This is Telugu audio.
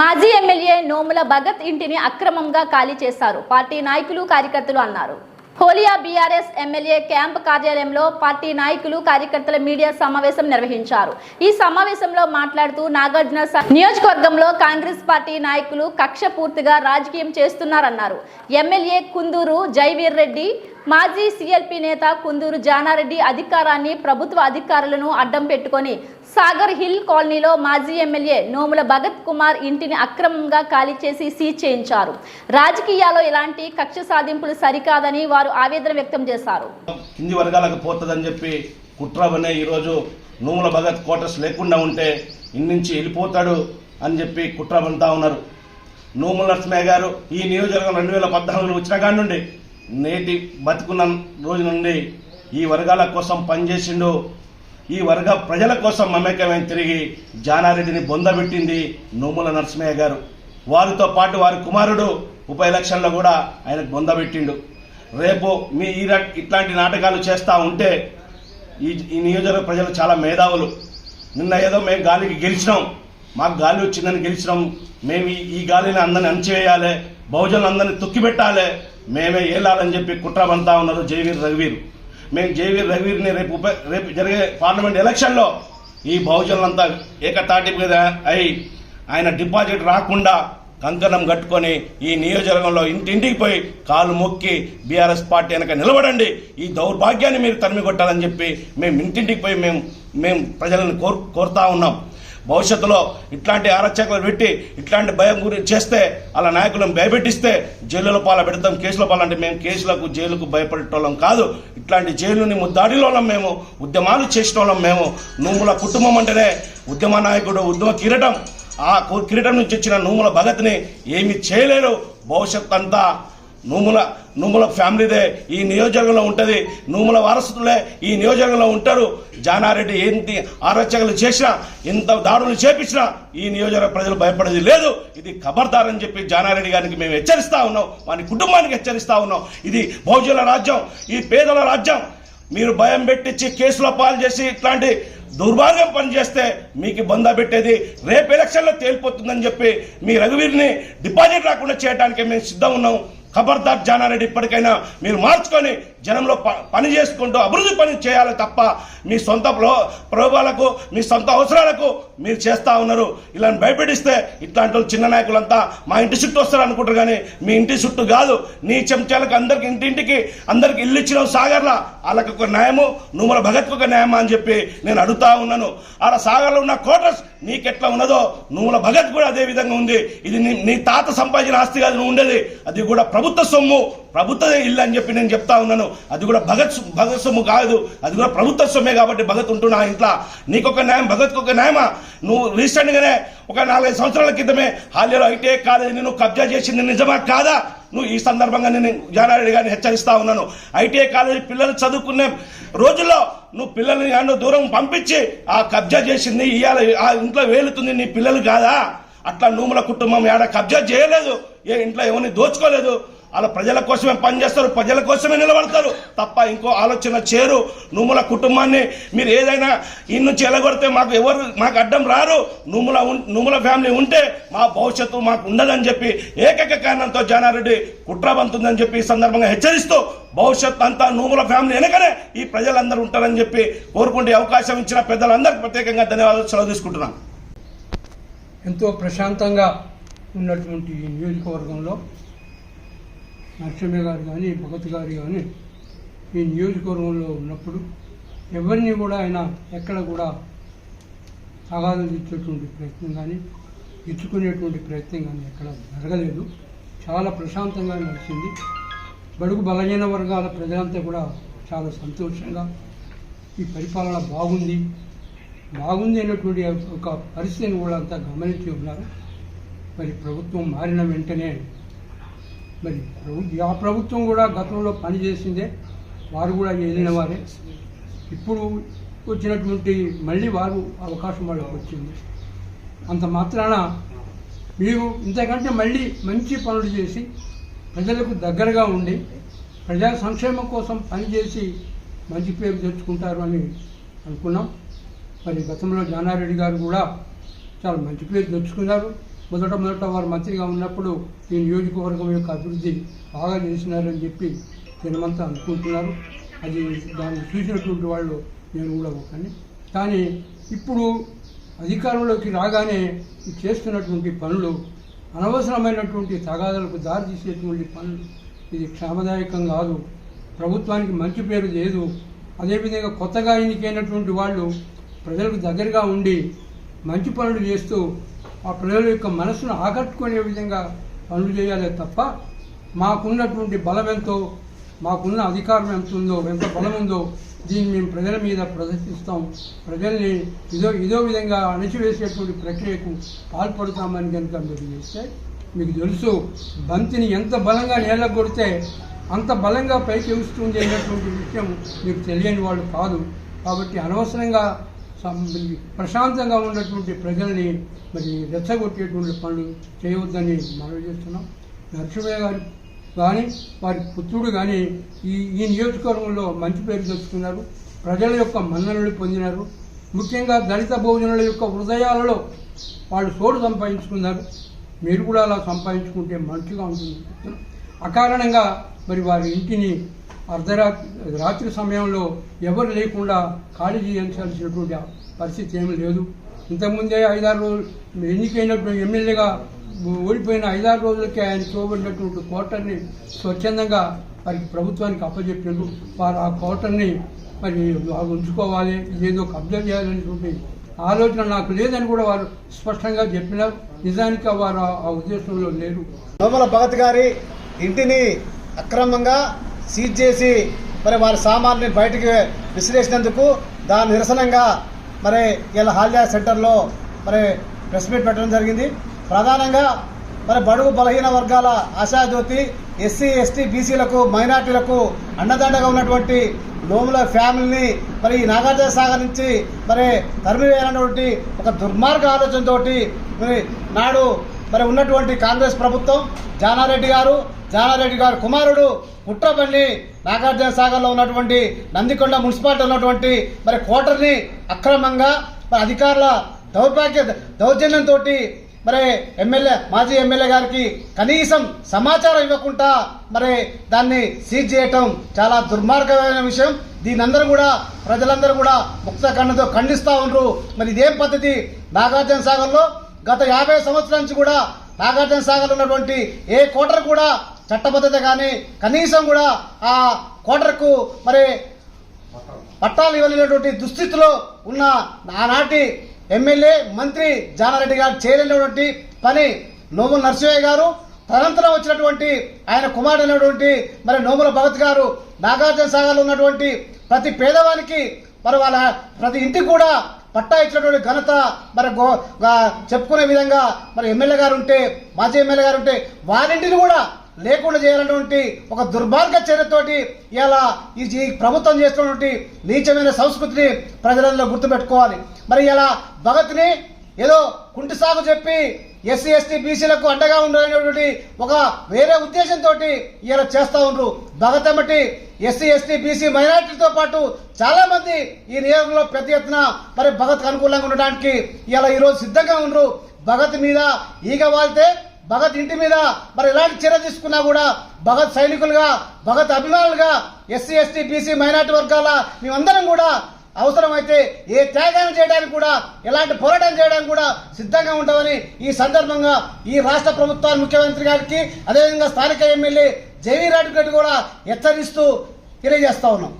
మాజీ ఎమ్మెల్యే నోముల భగత్ ఇంటిని అక్రమంగా ఖాళీ చేశారు. పార్టీ నాయకులు కార్యకర్తలు అన్నారు. హోలియా బీఆర్ఎస్ ఎమ్మెల్యే క్యాంప్ కార్యాలయంలో పార్టీ నాయకులు కార్యకర్తల మీడియా సమావేశం నిర్వహించారు. ఈ సమావేశంలో మాట్లాడుతూ నాగార్జున నియోజకవర్గంలో కాంగ్రెస్ పార్టీ నాయకులు కక్ష పూర్తిగా రాజకీయం చేస్తున్నారన్నారు. ఎమ్మెల్యే కుందూరు జైవీర్ రెడ్డి మాజీ సీఎల్పీ నేత కుందూరు జానారెడ్డి అధికారాన్ని ప్రభుత్వ అధికారులను అడ్డం పెట్టుకొని సాగర్ హిల్ కాలనీలో మాజీ ఎమ్మెల్యే నోముల భగత్ కుమార్ ఇంటిని అక్రమంగా ఖాళీ చేసి సీజ్ చేయించారు. రాజకీయాల్లో ఇలాంటి కక్ష సాధింపులు సరికాదని వారు ఆవేదన వ్యక్తం చేశారు. కింది వర్గాలకు పోతుందని చెప్పి కుట్రవనే ఈరోజు నోముల భగత్ క్వార్టర్స్ లేకుండా ఉంటే ఇన్నుంచి వెళ్ళిపోతాడు అని చెప్పి కుట్రవంతా ఉన్నారు. నోముల నరసింహయ్య గారు ఈ నియోజకవర్గం రెండు వేల పద్నాలుగులో వచ్చిన కాడి నుండి నేటి బతుకున్న రోజు నుండి ఈ వర్గాల కోసం పనిచేసిండు ఈ వర్గ ప్రజల కోసం మమేకమైన తిరిగి జానారెడ్డిని బొందబెట్టింది నోముల నరసింహయ్య గారు. వారితో పాటు వారి కుమారుడు ఉప ఎలక్షన్లో కూడా ఆయనకు బొందబెట్టిండు రేపు మీ ఈ ఇట్లాంటి నాటకాలు చేస్తూ ఉంటే ఈ ఈ నియోజకవర్గ ప్రజలు చాలా మేధావులు. నిన్న ఏదో మేము గాలికి గెలిచినాం. మాకు గాలి వచ్చిందని గెలిచినాం. మేము ఈ- గాలిని అందరిని అణచివేయాలి. బహుజనులు అందరిని తొక్కిపెట్టాలి. మేమే ఏలాలని చెప్పి కుట్రబంతా ఉన్నారు జయవీర్ రఘువీర్. మేము జయవీర్ రఘువీర్ని రేపు ఉప రేపు జరిగే పార్లమెంట్ ఎలక్షన్లో ఈ బహుజనులంతా ఏకతాటి మీద అయి ఆయన డిపాజిట్ రాకుండా కంకణం కట్టుకొని ఈ నియోజకవర్గంలో ఇంటింటికి పోయి కాలు మొక్కి బీఆర్ఎస్ పార్టీ వెనక నిలబడండి. ఈ దౌర్భాగ్యాన్ని మీరు తరిమి కొట్టాలని చెప్పి మేము ఇంటింటికి పోయి మేము మేము ప్రజలను కోర్ కోరుతా ఉన్నాం. భవిష్యత్తులో ఇట్లాంటి అరచకలు పెట్టి ఇట్లాంటి భయం గురి చేస్తే అలా నాయకులను భయపెట్టిస్తే జైలుల పాల పెడతాం కేసుల పాలంటే మేము కేసులకు జైలుకు భయపడేటోళ్ళం కాదు. ఇట్లాంటి జైలుని ముద్దాడిలోళ్ళం మేము ఉద్యమాలు చేసిన వాళ్ళం మేము. నువ్వుల కుటుంబం అంటేనే ఉద్యమ నాయకుడు ఉద్యమ కిరీటం. ఆ కిరీటం నుంచి వచ్చిన నూముల భగత్ని ఏమి చేయలేరు. భవిష్యత్ అంతా నూముల నూముల ఫ్యామిలీదే ఈ నియోజకవర్గంలో ఉంటుంది. నూముల వారసులే ఈ నియోజకవర్గంలో ఉంటారు. జానారెడ్డి ఏంటి ఆరచకలు చేసినా ఇంత దాడులు చేపించినా ఈ నియోజకవర్గ ప్రజలు భయపడేది లేదు. ఇది ఖబర్దార్ అని చెప్పి జానారెడ్డి గారికి మేము హెచ్చరిస్తా ఉన్నాం. వారి కుటుంబానికి హెచ్చరిస్తా ఉన్నాం. ఇది బహుజనుల రాజ్యం ఈ పేదల రాజ్యం. మీరు భయం పెట్టించి కేసులో పాలు చేసి ఇట్లాంటి దుర్మార్గం పనిచేస్తే మీకు బందా పెట్టేది. రేపు ఎలక్షన్లో తేలిపోతుందని చెప్పి మీ రఘువీర్ని డిపాజిట్ రాకుండా చేయడానికి మేము సిద్ధం ఉన్నాం. ఖబర్దార్ జానారెడ్డి ఇప్పటికైనా మీరు మార్చుకొని జనంలో ప- పని చేసుకుంటూ అభివృద్ధి పని చేయాలి తప్ప మీ సొంత ప్రో- ప్రయోగాలకు మీ సొంత అవసరాలకు మీరు చేస్తూ ఉన్నారు. ఇలా భయపెడిస్తే ఇట్లాంటి చిన్న నాయకులంతా మా ఇంటి చుట్టూ వస్తారు అనుకుంటారు కానీ మీ ఇంటి చుట్టూ కాదు. నీ చెంచాలకు అందరికి ఇంటింటికి అందరికి ఇల్లు ఇచ్చిన సాగర్లా. వాళ్ళకి ఒక న్యాయము నువ్వుల భగత్కు ఒక న్యాయమా అని చెప్పి నేను అడుగుతా ఉన్నాను. ఆడ సాగర్లో ఉన్న కోటర్స్ నీకెట్లా ఉన్నదో నువ్వుల భగత్ కూడా అదే విధంగా ఉంది. ఇది నీ నీ తాత సంపాదించిన ఆస్తి కాదు నువ్వు ఉండేది. అది కూడా ప్రభుత్వ సొమ్ము. ప్రభుత్వ ఇల్లు అని చెప్పి నేను చెప్తా ఉన్నాను. అది కూడా భగత్ భగత్ సొమ్ము కాదు. అది కూడా ప్రభుత్వ సొమ్మే కాబట్టి భగత్ ఉంటున్నా ఇంట్లో. నీకొక న్యాయం భగత్కు ఒక న్యాయమా? నువ్వు రీసెంట్గానే ఒక నాలుగైదు సంవత్సరాల క్రితమే హాలీలో ఐటీఐ కాలేజీని నువ్వు కబ్జా చేసింది నిజమా కాదా? నువ్వు ఈ సందర్భంగా నేను జానారెడ్డి గారిని హెచ్చరిస్తా ఉన్నాను. ఐటీఐ కాలేజీ పిల్లలు చదువుకునే రోజుల్లో నువ్వు పిల్లల్ని ఎన్నో దూరం పంపించి ఆ కబ్జా చేసింది ఇవాళ ఆ ఇంట్లో వేలుతుంది నీ పిల్లలు కాదా? అట్లా నూముల కుటుంబం ఏడ కబ్జా చేయలేదు. ఏ ఇంట్లో ఎవరిని దోచుకోలేదు. అలా ప్రజల కోసమే పనిచేస్తారు ప్రజల కోసమే నిలబడతారు. తప్ప ఇంకో ఆలోచన చేరు. నువ్వుల కుటుంబాన్ని మీరు ఏదైనా ఇన్ను చెలగొడితే మాకు ఎవరు మాకు అడ్డం రారు. నూముల ఉన్- ఫ్యామిలీ ఉంటే మా భవిష్యత్తు మాకు ఉండదని చెప్పి ఏకైక కారణంతో జానారెడ్డి కుట్రబంతుందని చెప్పి ఈ సందర్భంగా హెచ్చరిస్తూ భవిష్యత్ అంతా నూముల ఫ్యామిలీ వెనకనే ఈ ప్రజలందరూ ఉంటారని చెప్పి కోరుకుంటే అవకాశం ఇచ్చిన పెద్దలందరికీ ప్రత్యేకంగా ధన్యవాదాలు సెలవు తీసుకుంటున్నాను ఎంతో ప్రశాంతంగా ఉన్నటువంటి ఈ నియోజకవర్గంలో నరసింహ గారు కానీ భగత్ గారు కానీ ఈ నియోజకవర్గంలో ఉన్నప్పుడు ఎవరిని కూడా ఆయన ఎక్కడ కూడా తగాదాలు ఇచ్చేటువంటి ప్రయత్నం కానీ ఇచ్చుకునేటువంటి ప్రయత్నం కానీ ఎక్కడ జరగలేదు. చాలా ప్రశాంతంగా నడిచింది. బడుగు బలహీన వర్గాల ప్రజలంతా కూడా చాలా సంతోషంగా ఈ పరిపాలన బాగుంది. బాగుంది అనేటువంటి ఒక పరిస్థితిని కూడా అంతా గమనించి ఉన్నారు. మరి ప్రభుత్వం మారిన వెంటనే మరి ఆ ప్రభుత్వం కూడా గతంలో పనిచేసిందే వారు కూడా వెళ్ళిన వారే. ఇప్పుడు వచ్చినటువంటి మళ్ళీ వారు అవకాశం వాళ్ళకి వచ్చింది. అంత మాత్రాన మీరు ఇంతకంటే మళ్ళీ మంచి పనులు చేసి ప్రజలకు దగ్గరగా ఉండి ప్రజా సంక్షేమం కోసం పనిచేసి మంచి పేరు తెచ్చుకుంటారు అని అనుకున్నాం. మరి గతంలో జానారెడ్డి గారు కూడా చాలా మంచి పేరు తెచ్చుకున్నారు. మొదట మొదట వారు మంత్రిగా ఉన్నప్పుడు ఈ నియోజకవర్గం యొక్క అభివృద్ధి బాగా చేసినారని చెప్పి జనమంతా అనుకుంటున్నారు. అది దాన్ని చూసినటువంటి వాళ్ళు నేను కూడా ఒకని కానీ ఇప్పుడు అధికారంలోకి రాగానే చేస్తున్నటువంటి పనులు అనవసరమైనటువంటి తగాదాలకు దారితీసేటువంటి పనులు ఇది క్షేమదాయకం కాదు. ప్రభుత్వానికి మంచి పేరు లేదు. అదేవిధంగా కొత్తగా ఎన్నికైనటువంటి వాళ్ళు ప్రజలకు దగ్గరగా ఉండి మంచి పనులు చేస్తూ ఆ ప్రజల యొక్క మనసును ఆకట్టుకునే విధంగా పనులు చేయాలి తప్ప మాకున్నటువంటి బలం ఎంతో మాకున్న అధికారం ఎంత ఉందో ఎంత బలం ఉందో దీన్ని మేము ప్రజల మీద ప్రదర్శిస్తాం. ప్రజల్ని ఇదో ఇదో విధంగా అణచివేసేటువంటి ప్రక్రియకు పాల్పడతామని కనుక మీరు చేస్తే మీకు తెలుసు బంతిని ఎంత బలంగా నేల కొడితే అంత బలంగా పైకి వస్తుంది అనేటువంటి విషయం మీకు తెలియని వాళ్ళు కాదు. కాబట్టి అనవసరంగా ప్రశాంతంగా ఉన్నటువంటి ప్రజల్ని మరి రెచ్చగొట్టేటువంటి పనులు చేయవద్దని మనవి చేస్తున్నాం. నరసింహయ్య గారు కానీ వారి పుత్రుడు కానీ ఈ ఈ నియోజకవర్గంలో మంచి పేరు తెచ్చుకున్నారు. ప్రజల యొక్క మన్ననలు పొందినారు. ముఖ్యంగా దళిత భోజనుల యొక్క హృదయాలలో వాళ్ళు చోటు సంపాదించుకున్నారు. మీరు కూడా అలా సంపాదించుకుంటే మంచిగా ఉంటుంది. అకారణంగా మరి వారి ఇంటిని అర్ధరాత్రి రాత్రి సమయంలో ఎవరు లేకుండా ఖాళీ చేయించాల్సినటువంటి పరిస్థితి ఏమీ లేదు. ఇంతకుముందే ఐదారు రోజులు ఎన్నికైనటువంటి ఎమ్మెల్యేగా ఓడిపోయిన ఐదారు రోజులకే ఆయన చూపబడినటువంటి కోటర్ని స్వచ్ఛందంగా వారికి ప్రభుత్వానికి అప్పచెప్పినట్టు వారు ఆ కోటర్ని మరి ఉంచుకోవాలి ఏదో కబ్జా చేయాలనేటువంటి ఆలోచన నాకు లేదని కూడా వారు స్పష్టంగా చెప్పినారు. నిజానికి వారు ఆ- ఉద్దేశంలో లేరు. నోమల భగత్ గారి ఇంటిని అక్రమంగా సీజ్ చేసి మరి వారి సామాన్ని బయటికి విసిరేసినందుకు దాని నిరసనంగా మరి ఇలా హాల్యా సెంటర్లో మరి ప్రెస్ మీట్ పెట్టడం జరిగింది. ప్రధానంగా మరి బడుగు బలహీన వర్గాల ఆశాజ్యోతి ఎస్సీ ఎస్టీ బీసీలకు మైనార్టీలకు అండదండగా ఉన్నటువంటి నోముల ఫ్యామిలీని మరి ఈ నాగార్జున సాగర్ నుంచి మరి తరిమివేయాలన్నటువంటి ఒక దుర్మార్గ ఆలోచనతోటి మరి నాడు మరి ఉన్నటువంటి కాంగ్రెస్ ప్రభుత్వం జానారెడ్డి గారు జానారెడ్డి గారు కుమారుడు కుట్రపల్లి నాగార్జున సాగర్లో ఉన్నటువంటి నందికొండ మున్సిపాలిటీ ఉన్నటువంటి మరి కోటర్ని అక్రమంగా మరి అధికారుల దౌర్భాగ్య దౌర్జన్యంతో మరి ఎమ్మెల్యే మాజీ ఎమ్మెల్యే గారికి కనీసం సమాచారం ఇవ్వకుండా మరి దాన్ని సీజ్ చేయటం చాలా దుర్మార్గమైన విషయం. దీని కూడా ప్రజలందరూ కూడా ముక్త కన్నుతో ఖండిస్తూ ఉన్నారు మరి ఇదేం పద్ధతి? నాగార్జున సాగర్లో గత యాభై సంవత్సరాల నుంచి కూడా నాగార్జున సాగర్లో ఉన్నటువంటి ఏ కోటర్ కూడా చట్టబద్ధత కానీ కనీసం కూడా ఆ కోటర్కు మరి పట్టాలు ఇవ్వలేనటువంటి దుస్థితిలో ఉన్న ఆనాటి ఎమ్మెల్యే మంత్రి జానారెడ్డి గారు చేయలేనటువంటి పని నోముల నరసింహయ్య గారు. తనంతరం వచ్చినటువంటి ఆయన కుమారుడు అయినటువంటి మరి నోముల భగత్ గారు నాగార్జున సాగర్లో ఉన్నటువంటి ప్రతి పేదవానికి మరి వాళ్ళ ప్రతి ఇంటికి కూడా పట్టా ఇచ్చినటువంటి ఘనత మరి గో చెప్పుకునే విధంగా మరి ఎమ్మెల్యే గారు ఉంటే మాజీ ఎమ్మెల్యే గారు ఉంటే వారింటిని కూడా లేకుండా చేయాలన్నటువంటి ఒక దుర్మార్గ చర్యతోటి ఇలా ఈ ప్రభుత్వం చేస్తున్నటువంటి నీచమైన సంస్కృతిని ప్రజలందరూ గుర్తుపెట్టుకోవాలి. మరి ఇలా భగత్ని ఏదో కుంటి సాగు చెప్పి ఎస్సీ ఎస్టీ బీసీలకు అండగా ఉండాలనేటువంటి ఒక వేరే ఉద్దేశంతో ఇలా చేస్తూ ఉండ్రు. భగత్ ఎమ్మటి ఎస్సీ ఎస్టీ బీసీ మైనార్టీలతో పాటు చాలా మంది ఈ నియోజకంలో పెద్ద ఎత్తున మరి భగత్ అనుకూలంగా ఉండడానికి ఇలా ఈరోజు సిద్ధంగా ఉండరు. భగత్ మీద ఈగ వాళ్తే భగత్ ఇంటి మీద మరి ఎలాంటి చర్య తీసుకున్నా కూడా భగత్ సైనికులుగా భగత్ అభిమానులుగా ఎస్సీ ఎస్టీ బీసీ మైనార్టీ వర్గాల మేమందరం కూడా అవసరమైతే ఏ త్యాగాన్ని చేయడానికి కూడా ఎలాంటి పోరాటం చేయడానికి కూడా సిద్ధంగా ఉంటామని ఈ సందర్భంగా ఈ రాష్ట్ర ప్రభుత్వాన్ని ముఖ్యమంత్రి గారికి అదేవిధంగా స్థానిక ఎమ్మెల్యే జేవీ రెడ్డి గారికి కూడా హెచ్చరిస్తూ తెలియజేస్తా ఉన్నాం.